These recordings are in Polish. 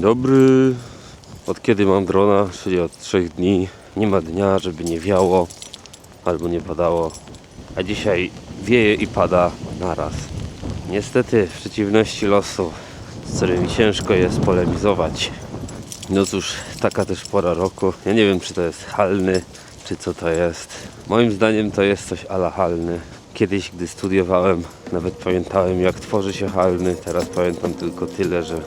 dobry. Od kiedy mam drona, czyli od 3 dni, nie ma dnia, żeby nie wiało albo nie padało. A dzisiaj wieje i pada naraz. Niestety, w przeciwności losu, z którymi ciężko jest polemizować. No cóż, taka też pora roku. Ja nie wiem, czy to jest halny, czy co to jest. Moim zdaniem to jest coś ala halny. Kiedyś, gdy studiowałem, nawet pamiętałem, jak tworzy się halny. Teraz pamiętam tylko tyle, że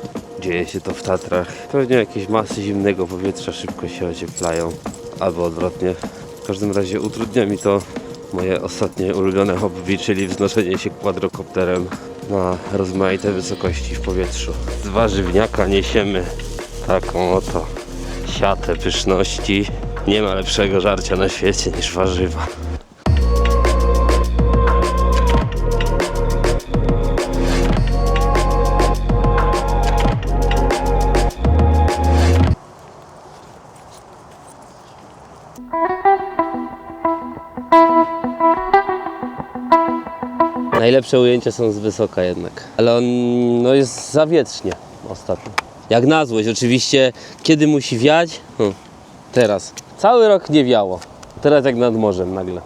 dzieje się to w Tatrach. Pewnie jakieś masy zimnego powietrza szybko się ocieplają, albo odwrotnie. W każdym razie utrudnia mi to moje ostatnie ulubione hobby, czyli wznoszenie się kwadrokopterem na rozmaite wysokości w powietrzu. Z warzywniaka niesiemy taką oto siatę pyszności. Nie ma lepszego żarcia na świecie niż warzywa. Najlepsze ujęcia są z wysoka jednak. Ale on no, jest zawietrznie ostatnio. Jak na złość, oczywiście, kiedy musi wiać? Hm, teraz. Cały rok nie wiało. Teraz jak nad morzem nagle.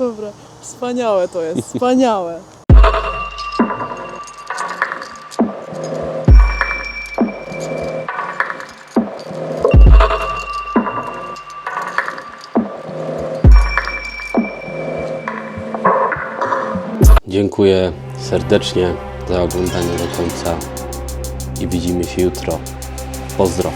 Dobra, wspaniałe to jest, wspaniałe. Dziękuję serdecznie za oglądanie do końca i widzimy się jutro. Pozdro.